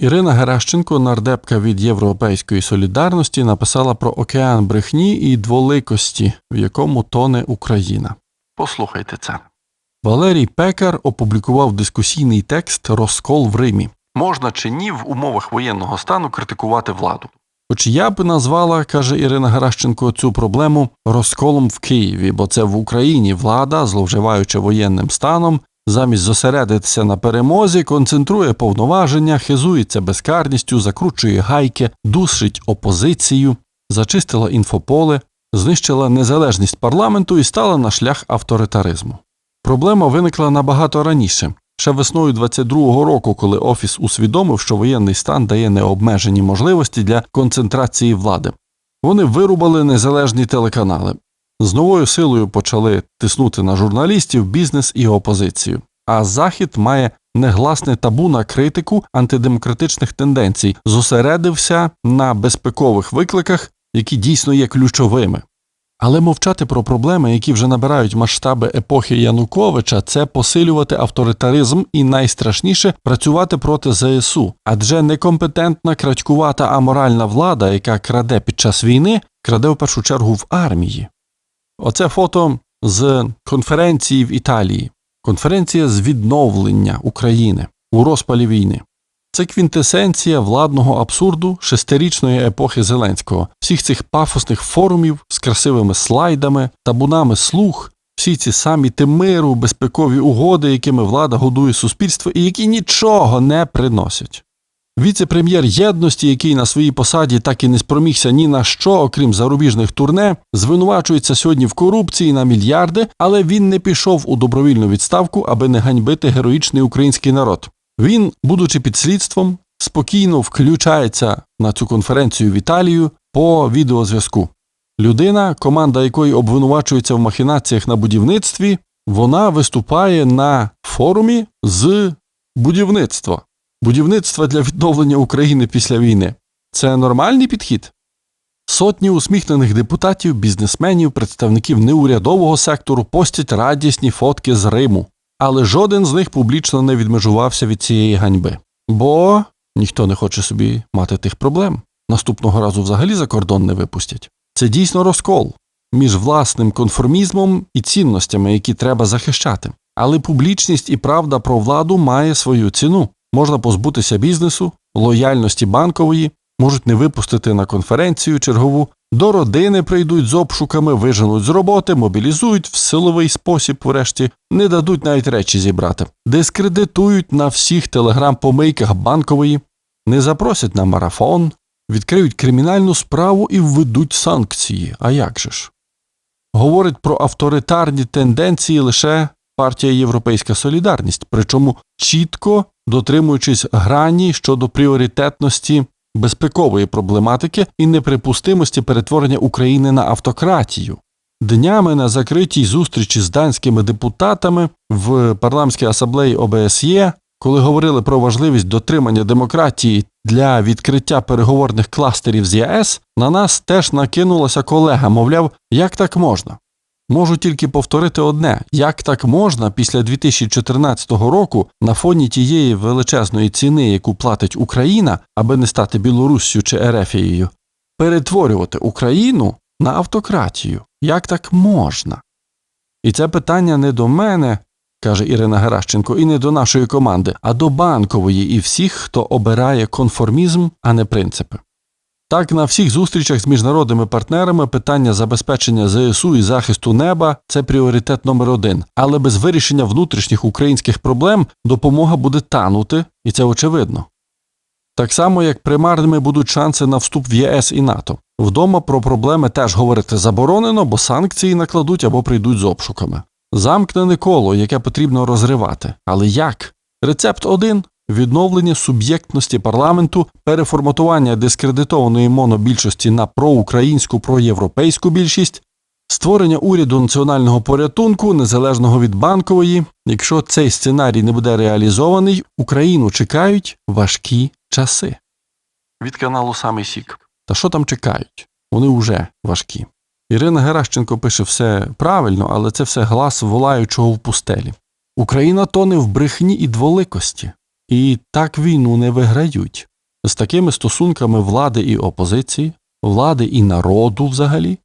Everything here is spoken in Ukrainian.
Ірина Геращенко, нардепка від Європейської солідарності, написала про океан брехні і дволикості, в якому тоне Україна. Послухайте це. Валерій Пекар опублікував дискусійний текст Розкол в Римі. Можна чи ні в умовах воєнного стану критикувати владу? Хоч я б назвала, каже Ірина Геращенко, цю проблему розколом в Києві, бо це в Україні влада, зловживаючи воєнним станом, замість зосередитися на перемозі, концентрує повноваження, хизується безкарністю, закручує гайки, душить опозицію, зачистила інфополе, знищила незалежність парламенту і стала на шлях авторитаризму. Проблема виникла набагато раніше. Ще весною 22-го року, коли офіс усвідомив, що воєнний стан дає необмежені можливості для концентрації влади. Вони вирубали незалежні телеканали. З новою силою почали тиснути на журналістів, бізнес і опозицію. А Захід має негласне табу на критику антидемократичних тенденцій, зосередився на безпекових викликах, які дійсно є ключовими. Але мовчати про проблеми, які вже набирають масштаби епохи Януковича, це посилювати авторитаризм і найстрашніше працювати проти ЗСУ. Адже некомпетентна, крадькувата аморальна влада, яка краде під час війни, краде в першу чергу в армії. Оце фото з конференції в Італії, конференція з відновлення України у розпалі війни. Це квінтесенція владного абсурду шестирічної епохи Зеленського, всіх цих пафосних форумів з красивими слайдами, табунами слух, всі ці саміти миру, безпекові угоди, якими влада годує суспільство і які нічого не приносять. Віце-прем'єр єдності, який на своїй посаді так і не спромігся ні на що, окрім зарубіжних турне, звинувачується сьогодні в корупції на мільярди, але він не пішов у добровільну відставку, аби не ганьбити героїчний український народ. Він, будучи під слідством, спокійно включається на цю конференцію в Італію по відеозв'язку. Людина, команда якої обвинувачується в махінаціях на будівництві, вона виступає на форумі з будівництва. Будівництва для відновлення України після війни. Це нормальний підхід? Сотні усміхнених депутатів, бізнесменів, представників неурядового сектору постять радісні фотки з Риму але жоден з них публічно не відмежувався від цієї ганьби. Бо ніхто не хоче собі мати тих проблем. Наступного разу взагалі за кордон не випустять. Це дійсно розкол між власним конформізмом і цінностями, які треба захищати. Але публічність і правда про владу має свою ціну. Можна позбутися бізнесу, лояльності банкової, можуть не випустити на конференцію чергову, до родини прийдуть з обшуками, виженуть з роботи, мобілізують в силовий спосіб, врешті, не дадуть навіть речі зібрати, дискредитують на всіх телеграм-помийках банкової, не запросять на марафон, відкриють кримінальну справу і введуть санкції. А як же ж? Говорить про авторитарні тенденції лише партія Європейська Солідарність, причому чітко дотримуючись грані щодо пріоритетності безпекової проблематики і неприпустимості перетворення України на автократію. Днями на закритій зустрічі з данськими депутатами в парламентській асамблеї ОБСЄ, коли говорили про важливість дотримання демократії для відкриття переговорних кластерів з ЄС, на нас теж накинулася колега, мовляв, як так можна. Можу тільки повторити одне: як так можна після 2014 року на фоні тієї величезної ціни, яку платить Україна, аби не стати Білоруссю чи Ерефією, перетворювати Україну на автократію? Як так можна? І це питання не до мене, каже Ірина Геращенко, і не до нашої команди, а до банкової і всіх, хто обирає конформізм, а не принципи. Так, на всіх зустрічах з міжнародними партнерами питання забезпечення ЗСУ і захисту неба це пріоритет номер один. Але без вирішення внутрішніх українських проблем допомога буде танути, і це очевидно. Так само, як примарними будуть шанси на вступ в ЄС і НАТО. Вдома про проблеми теж говорити заборонено, бо санкції накладуть або прийдуть з обшуками. Замкнене коло, яке потрібно розривати. Але як? Рецепт один відновлення суб'єктності парламенту, переформатування дискредитованої монобільшості на проукраїнську проєвропейську більшість, створення уряду національного порятунку, незалежного від банкової. Якщо цей сценарій не буде реалізований, Україну чекають важкі часи. Від каналу Самий Сік. Та що там чекають? Вони вже важкі. Ірина Геращенко пише все правильно, але це все глас волаючого в пустелі. Україна тоне в брехні і дволикості. І так війну не виграють. з такими стосунками влади і опозиції, влади і народу взагалі,